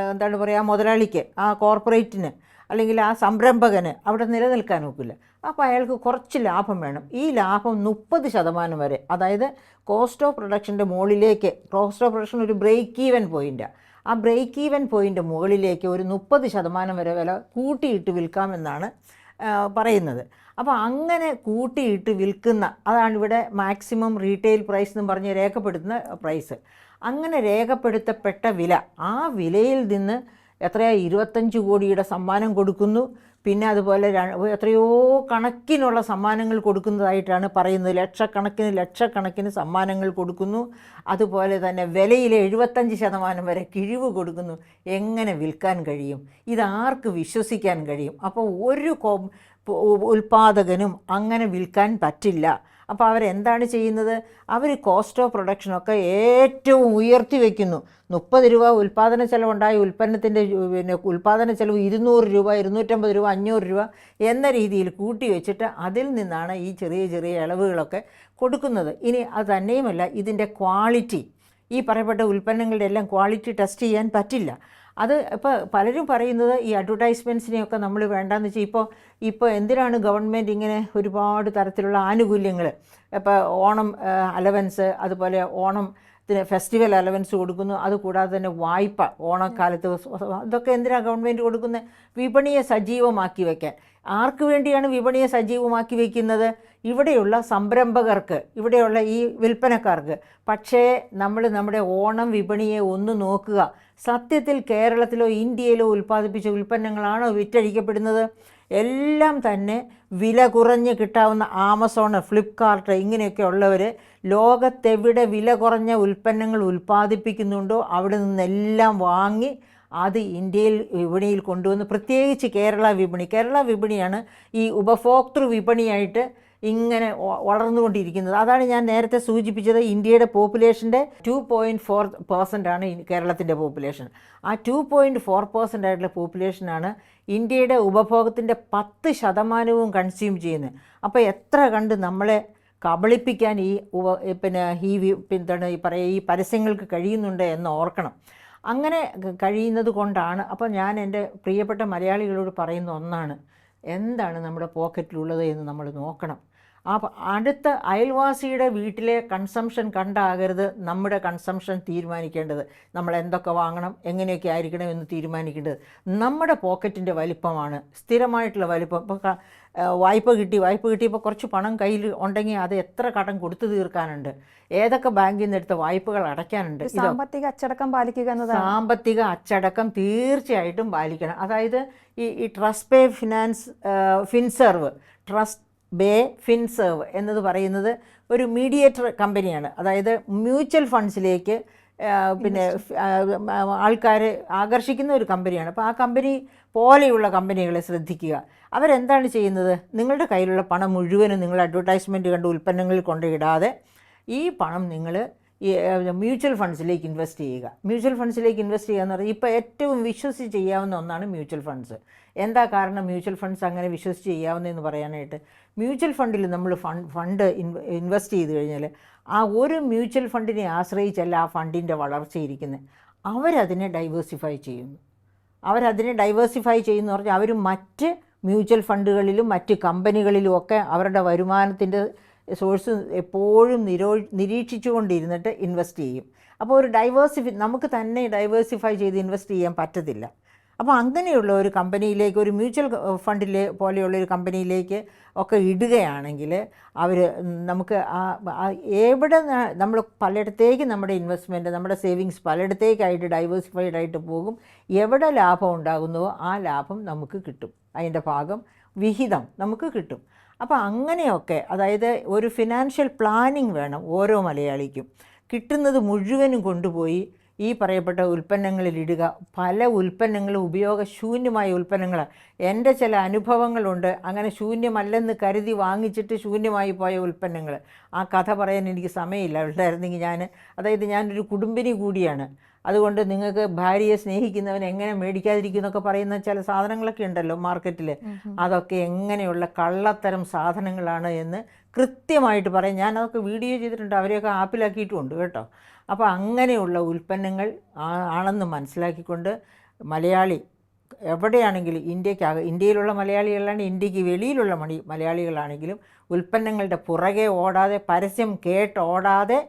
എന്താണ് പറയുക ആ മുതലാളിക്ക് ആ കോർപ്പറേറ്റിന് അല്ലെങ്കിൽ ആ സംരംഭകന് അവിടെ നിലനിൽക്കാൻ ഒക്കില്ല. അപ്പോൾ അയാൾക്ക് കുറച്ച് ലാഭം വേണം. ഈ ലാഭം മുപ്പത് ശതമാനം വരെ അതായത് കോസ്റ്റ് ഓഫ് പ്രൊഡക്ഷന്റെ മുകളിലേക്ക് കോസ്റ്റ് ഓഫ് പ്രൊഡക്ഷൻ ഒരു ബ്രേക്ക് ഈവൻ പോയിന്റാണ് ആ. ബ്രേക്ക് ഈവൻ പോയിന്റ് മുകളിലേക്ക് ഒരു മുപ്പത് ശതമാനം വരെ വില കൂട്ടിയിട്ട് വിൽക്കാമെന്നാണ് പറയുന്നത്. അപ്പോൾ അങ്ങനെ കൂട്ടിയിട്ട് വിൽക്കുന്ന അതാണ് ഇവിടെ മാക്സിമം റീറ്റെയിൽ പ്രൈസ് എന്ന് പറഞ്ഞ് രേഖപ്പെടുത്തുന്ന പ്രൈസ് അങ്ങനെ രേഖപ്പെടുത്തപ്പെട്ട വില ആ വിലയിൽ നിന്ന് എത്രയാ ഇരുപത്തഞ്ച് കോടിയുടെ സമ്മാനം കൊടുക്കുന്നു. പിന്നെ അതുപോലെ എത്രയോ കണക്കിനുള്ള സമ്മാനങ്ങൾ കൊടുക്കുന്നതായിട്ടാണ് പറയുന്നത്. ലക്ഷക്കണക്കിന് ലക്ഷക്കണക്കിന് സമ്മാനങ്ങൾ കൊടുക്കുന്നു. അതുപോലെ തന്നെ വിലയിൽ എഴുപത്തഞ്ച് ശതമാനം വരെ കിഴിവ് കൊടുക്കുന്നു. എങ്ങനെ വിൽക്കാൻ കഴിയും? ഇതാർക്ക് വിശ്വസിക്കാൻ കഴിയും? അപ്പോൾ ഒരു ഉൽപാദകനും അങ്ങനെ വിൽക്കാൻ പറ്റില്ല. അപ്പോൾ അവരെന്താണ് ചെയ്യുന്നത്? അവർ കോസ്റ്റ് ഓഫ് പ്രൊഡക്ഷനൊക്കെ ഏറ്റവും ഉയർത്തി വയ്ക്കുന്നു മുപ്പത് രൂപ ഉൽപ്പാദന ചെലവുണ്ടായ ഉൽപ്പന്നത്തിന്റെ പിന്നെ ഉൽപ്പാദന ചെലവ് ഇരുന്നൂറ് രൂപ ഇരുന്നൂറ്റമ്പത് രൂപ അഞ്ഞൂറ് രൂപ എന്ന രീതിയിൽ കൂട്ടി വെച്ചിട്ട് അതിൽ നിന്നാണ് ഈ ചെറിയ ചെറിയ ഇളവുകളൊക്കെ കൊടുക്കുന്നത്. ഇനി അത് തന്നെയുമല്ല ഇതിന്റെ ക്വാളിറ്റി ഈ പറയപ്പെട്ട ഉൽപ്പന്നങ്ങളുടെ എല്ലാം ക്വാളിറ്റി ടെസ്റ്റ് ചെയ്യാൻ പറ്റില്ല. അത് ഇപ്പോൾ പലരും പറയുന്നത് ഈ അഡ്വർടൈസ്മെന്റ്സിനെയൊക്കെ നമ്മൾ വേണ്ടാന്ന് വെച്ചാൽ ഇപ്പോൾ ഇപ്പോൾ എന്തിനാണ് ഗവൺമെന്റ് ഇങ്ങനെ ഒരുപാട് തരത്തിലുള്ള ആനുകൂല്യങ്ങൾ ഇപ്പോൾ ഓണം അലവൻസ് അതുപോലെ ഓണം ത്തിന് ഫെസ്റ്റിവൽ അലവൻസ് കൊടുക്കുന്നു. അതുകൂടാതെ തന്നെ വായ്പ ഓണക്കാലത്ത് ഇതൊക്കെ എന്തിനാണ് ഗവൺമെന്റ് കൊടുക്കുന്നത് വിപണിയെ സജീവമാക്കി വയ്ക്കാൻ ആർക്ക് വേണ്ടിയാണ് വിപണിയെ സജീവമാക്കി വയ്ക്കുന്നത് ഇവിടെയുള്ള സംരംഭകർക്ക് ഇവിടെയുള്ള ഈ വിൽപ്പനക്കാർക്ക്. പക്ഷേ നമ്മൾ നമ്മുടെ ഓണം വിപണിയെ ഒന്ന് നോക്കുക. സത്യത്തിൽ കേരളത്തിലോ ഇന്ത്യയിലോ ഉൽപ്പാദിപ്പിച്ച ഉൽപ്പന്നങ്ങളാണോ വിറ്റഴിക്കപ്പെടുന്നത്? എല്ലാം തന്നെ വില കുറഞ്ഞ് കിട്ടാവുന്ന ആമസോൺ ഫ്ലിപ്കാർട്ട് ഇങ്ങനെയൊക്കെ ഉള്ളവർ ലോകത്തെവിടെ വില കുറഞ്ഞ ഉൽപ്പന്നങ്ങൾ ഉൽപ്പാദിപ്പിക്കുന്നുണ്ടോ അവിടെ നിന്നെല്ലാം വാങ്ങി അത് ഇന്ത്യയിൽ വിപണിയിൽ കൊണ്ടുവന്ന് പ്രത്യേകിച്ച് കേരള വിപണി. കേരള വിപണിയാണ് ഈ ഉപഭോക്തൃ വിപണിയായിട്ട് ഇങ്ങനെ വളർന്നുകൊണ്ടിരിക്കുന്നത്. അതാണ് ഞാൻ നേരത്തെ സൂചിപ്പിച്ചത് ഇന്ത്യയുടെ പോപ്പുലേഷന്റെ ടു പോയിന്റ് ഫോർ പേഴ്സന്റ് ആണ് കേരളത്തിന്റെ പോപ്പുലേഷൻ. ആ ടു പോയിന്റ് ഫോർ പേഴ്സന്റ് ആയിട്ടുള്ള പോപ്പുലേഷനാണ് ഇന്ത്യയുടെ ഉപഭോഗത്തിന്റെ പത്ത് ശതമാനവും കൺസ്യൂം ചെയ്യുന്നത്. അപ്പോൾ എത്ര കണ്ട് നമ്മളെ കബളിപ്പിക്കാൻ ഈ ഉപ പിന്നെ ഈ പിന്തുണ ഈ പറയുക ഈ പരസ്യങ്ങൾക്ക് കഴിയുന്നുണ്ട് എന്ന് ഓർക്കണം. അങ്ങനെ കഴിയുന്നത് കൊണ്ടാണ് അപ്പോൾ ഞാൻ എന്റെ പ്രിയപ്പെട്ട മലയാളികളോട് പറയുന്ന ഒന്നാണ് എന്താണ് നമ്മുടെ പോക്കറ്റിലുള്ളത് എന്ന് നമ്മൾ നോക്കണം. ആ അടുത്ത അയൽവാസിയുടെ വീട്ടിലെ കൺസംഷൻ കണ്ടാകരുത്. നമ്മുടെ കൺസംഷൻ തീരുമാനിക്കേണ്ടത് നമ്മൾ എന്തൊക്കെ വാങ്ങണം എങ്ങനെയൊക്കെ ആയിരിക്കണം എന്ന് തീരുമാനിക്കേണ്ടത് നമ്മുടെ പോക്കറ്റിന്റെ വലിപ്പമാണ്. സ്ഥിരമായിട്ടുള്ള വലിപ്പം. ഇപ്പോൾ വായ്പ കിട്ടി. വായ്പ കിട്ടിയപ്പോൾ കുറച്ച് പണം കയ്യിൽ ഉണ്ടെങ്കിൽ അത് എത്ര കടം കൊടുത്തു തീർക്കാനുണ്ട്. ഏതൊക്കെ ബാങ്കിൽ നിന്ന് എടുത്ത വായ്പകൾ അടയ്ക്കാനുണ്ട്. സാമ്പത്തിക അച്ചടക്കം പാലിക്കുക എന്നതാണ്. സാമ്പത്തിക അച്ചടക്കം തീർച്ചയായിട്ടും പാലിക്കണം. അതായത് ഈ ഈ Trust Pay Finance Finserv Trust Bay Finserv എന്നത് പറയുന്നത് ഒരു മീഡിയേറ്റർ കമ്പനിയാണ്. അതായത് മ്യൂച്വൽ ഫണ്ട്സിലേക്ക് പിന്നെ ആൾക്കാർ ആകർഷിക്കുന്ന ഒരു കമ്പനിയാണ്. അപ്പോൾ ആ കമ്പനി പോലെയുള്ള കമ്പനികളെ ശ്രദ്ധിക്കുക. അവരെന്താണ് ചെയ്യുന്നത്? നിങ്ങളുടെ കയ്യിലുള്ള പണം മുഴുവനും നിങ്ങൾ അഡ്വർടൈസ്മെന്റ് കണ്ട് ഉൽപ്പന്നങ്ങളിൽ കൊണ്ടിടാതെ ഈ പണം നിങ്ങൾ ഈ മ്യൂച്വൽ ഫണ്ട്സിലേക്ക് ഇൻവെസ്റ്റ് ചെയ്യുക. മ്യൂച്വൽ ഫണ്ട്സിലേക്ക് ഇൻവെസ്റ്റ് ചെയ്യുക എന്ന് പറഞ്ഞാൽ ഇപ്പോൾ ഏറ്റവും വിശ്വസിച്ച് ചെയ്യാവുന്ന ഒന്നാണ് മ്യൂച്വൽ ഫണ്ട്സ്. എന്താ കാരണം മ്യൂച്വൽ ഫണ്ട്സ് അങ്ങനെ വിശ്വസിച്ച് ചെയ്യാവുന്നതെന്ന് പറയാനായിട്ട് മ്യൂച്വൽ ഫണ്ടിൽ നമ്മൾ ഫണ്ട് ഫണ്ട് ഇൻവെസ്റ്റ് ചെയ്ത് കഴിഞ്ഞാൽ ആ ഒരു മ്യൂച്വൽ ഫണ്ടിനെ ആശ്രയിച്ചല്ല ആ ഫണ്ടിന്റെ വളർച്ചയിരിക്കുന്നത് അവരതിനെ ഡൈവേഴ്സിഫൈ ചെയ്യുന്നു. അവരതിനെ ഡൈവേഴ്സിഫൈ ചെയ്യുന്നു പറഞ്ഞാൽ അവർ മറ്റ് മ്യൂച്വൽ ഫണ്ടുകളിലും മറ്റ് കമ്പനികളിലും ഒക്കെ അവരുടെ വരുമാനത്തിന്റെ സോഴ്സ് എപ്പോഴും നിരോ നിരീക്ഷിച്ചുകൊണ്ടിരുന്നിട്ട് ഇൻവെസ്റ്റ് ചെയ്യും. അപ്പോൾ ഒരു ഡൈവേഴ്സിഫി നമുക്ക് തന്നെ ഡൈവേഴ്സിഫൈ ചെയ്ത് ഇൻവെസ്റ്റ് ചെയ്യാൻ പറ്റത്തില്ല. അപ്പോൾ അങ്ങനെയുള്ള ഒരു കമ്പനിയിലേക്ക് ഒരു മ്യൂച്വൽ ഫണ്ടിലെ പോലെയുള്ള ഒരു കമ്പനിയിലേക്ക് ഒക്കെ ഇടുകയാണെങ്കിൽ അവർ നമുക്ക് എവിടെ നമ്മൾ പലയിടത്തേക്ക് നമ്മുടെ ഇൻവെസ്റ്റ്മെന്റ് നമ്മുടെ സേവിങ്സ് പലയിടത്തേക്കായിട്ട് ഡൈവേഴ്സിഫൈഡ് ആയിട്ട് പോകും. എവിടെ ലാഭം ഉണ്ടാകുന്നുവോ ആ ലാഭം നമുക്ക് കിട്ടും. അതിന്റെ ഭാഗം വിഹിതം നമുക്ക് കിട്ടും. അപ്പോൾ അങ്ങനെയൊക്കെ അതായത് ഒരു ഫിനാൻഷ്യൽ പ്ലാനിങ് വേണം ഓരോ മലയാളിക്കും. കിട്ടുന്നത് മുഴുവനും കൊണ്ടുപോയി ഈ പറയപ്പെട്ട ഉൽപ്പന്നങ്ങളിൽ ഇടുക. പല ഉൽപ്പന്നങ്ങളും ഉപയോഗശൂന്യമായ ഉൽപ്പന്നങ്ങൾ എന്റെ ചില അനുഭവങ്ങളുണ്ട്. അങ്ങനെ ശൂന്യമല്ലെന്ന് കരുതി വാങ്ങിച്ചിട്ട് ശൂന്യമായി പോയ ഉൽപ്പന്നങ്ങൾ. ആ കഥ പറയാൻ എനിക്ക് സമയമില്ല. ഉണ്ടായിരുന്നെങ്കിൽ ഞാൻ അതായത് ഞാനൊരു കുടുംബിനി കൂടിയാണ്. അതുകൊണ്ട് നിങ്ങൾക്ക് ഭാര്യയെ സ്നേഹിക്കുന്നവൻ എങ്ങനെ മേടിക്കാതിരിക്കും എന്നൊക്കെ പറയുന്ന ചില സാധനങ്ങളൊക്കെ ഉണ്ടല്ലോ മാർക്കറ്റിൽ. അതൊക്കെ എങ്ങനെയുള്ള കള്ളത്തരം സാധനങ്ങളാണ് എന്ന് കൃത്യമായിട്ട് പറയും ഞാൻ അതൊക്കെ വീഡിയോ ചെയ്തിട്ടുണ്ട്. അവരെയൊക്കെ ആപ്പിലാക്കിയിട്ടുമുണ്ട് കേട്ടോ. അപ്പോൾ അങ്ങനെയുള്ള ഉൽപ്പന്നങ്ങൾ ആണെന്ന് മനസ്സിലാക്കിക്കൊണ്ട് മലയാളി എവിടെയാണെങ്കിലും ഇന്ത്യയ്ക്ക് ഇന്ത്യയിലുള്ള മലയാളികളാണ് ഇന്ത്യയ്ക്ക് വെളിയിലുള്ള മണി മലയാളികളാണെങ്കിലും ഉൽപ്പന്നങ്ങളുടെ പുറകെ ഓടാതെ പരസ്യം കേട്ട് ഓടാതെ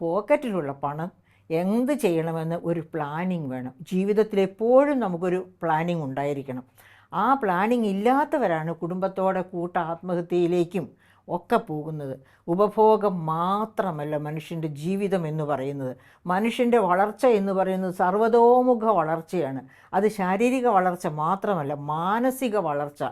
പോക്കറ്റിലുള്ള പണം എന്ത് ചെയ്യണമെന്ന് ഒരു പ്ലാനിങ് വേണം. ജീവിതത്തിൽ എപ്പോഴും നമുക്കൊരു പ്ലാനിങ് ഉണ്ടായിരിക്കണം. ആ പ്ലാനിങ് ഇല്ലാത്തവരാണ് കുടുംബത്തോടെ കൂട്ട ആത്മഹത്യയിലേക്കും ഒക്കെ പോകുന്നത്. ഉപഭോഗം മാത്രമല്ല മനുഷ്യന്റെ ജീവിതം എന്ന് പറയുന്നത്. മനുഷ്യന്റെ വളർച്ച എന്ന് പറയുന്നത് സർവതോമുഖ വളർച്ചയാണ്. അത് ശാരീരിക വളർച്ച മാത്രമല്ല മാനസിക വളർച്ച.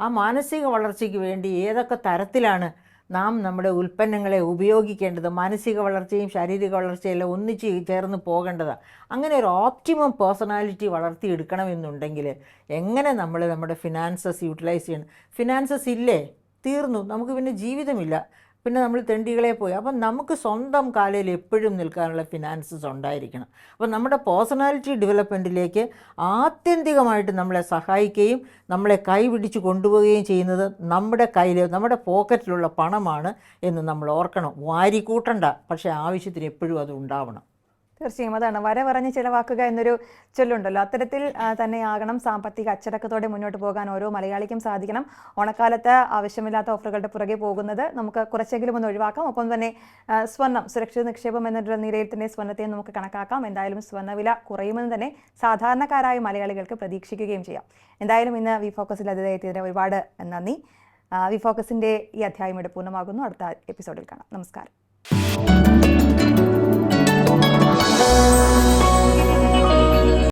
ആ മാനസിക വളർച്ചയ്ക്ക് വേണ്ടി ഏതൊക്കെ തരത്തിലാണ് നാം നമ്മുടെ ഉൽപ്പന്നങ്ങളെ ഉപയോഗിക്കേണ്ടത്? മാനസിക വളർച്ചയും ശാരീരിക വളർച്ചയെല്ലാം ഒന്നിച്ച് ചേർന്ന് പോകേണ്ടതാണ് അങ്ങനെ ഒരു ഓപ്റ്റിമം പേഴ്സണാലിറ്റി വളർത്തിയെടുക്കണമെന്നുണ്ടെങ്കിൽ എങ്ങനെ നമ്മൾ നമ്മുടെ ഫിനാൻസസ് യൂട്ടിലൈസ് ചെയ്യണം? ഫിനാൻസസ് ഇല്ലേ? തീർന്നു. നമുക്ക് പിന്നെ ജീവിതമില്ല. പിന്നെ നമ്മൾ തെണ്ടികളെ പോയി. അപ്പം നമുക്ക് സ്വന്തം കാലയിൽ എപ്പോഴും നിൽക്കാനുള്ള ഫിനാൻസസ് ഉണ്ടായിരിക്കണം. അപ്പം നമ്മുടെ പേഴ്സണാലിറ്റി ഡെവലപ്മെന്റിലേക്ക് ആത്യന്തികമായിട്ട് നമ്മളെ സഹായിക്കുകയും നമ്മളെ കൈപിടിച്ച് കൊണ്ടുപോവുകയും ചെയ്യുന്നത് നമ്മുടെ കയ്യിൽ നമ്മുടെ പോക്കറ്റിലുള്ള പണമാണ് എന്ന് നമ്മൾ ഓർക്കണം. വാരി കൂട്ടണ്ട പക്ഷേ ആവശ്യത്തിന് എപ്പോഴും അത് ഉണ്ടാവണം. തീർച്ചയായും അതാണ്. വര പറഞ്ഞ് ചിലവാക്കുക എന്നൊരു ചൊല്ലുണ്ടല്ലോ. അത്തരത്തിൽ തന്നെ തന്നെയാകണം സാമ്പത്തിക അച്ചടക്കത്തോടെ മുന്നോട്ട് പോകാൻ ഓരോ മലയാളിക്കും സാധിക്കണം. ഓണക്കാലത്ത് ആവശ്യമില്ലാത്ത ഓഫറുകളുടെ പുറകെ പോകുന്നത് നമുക്ക് കുറച്ചെങ്കിലും ഒന്ന് ഒഴിവാക്കാം. ഒപ്പം തന്നെ സ്വർണം സുരക്ഷിത നിക്ഷേപം എന്നൊരു നിലയിൽ തന്നെ സ്വർണത്തെ നമുക്ക് കണക്കാക്കാം. എന്തായാലും സ്വർണവില കുറയുമെന്ന് തന്നെ സാധാരണക്കാരായ മലയാളികൾക്ക് പ്രതീക്ഷിക്കുകയും ചെയ്യാം. എന്തായാലും ഇന്ന് വി ഫോക്കസിൽ അതിഥിയെത്തിയതിന് ഒരുപാട് നന്ദി. വി ഫോക്കസിന്റെ ഈ അധ്യായം ഇവിടെ പൂർണമാകുന്നു. അടുത്ത എപ്പിസോഡിൽ കാണാം. നമസ്കാരം. Oh.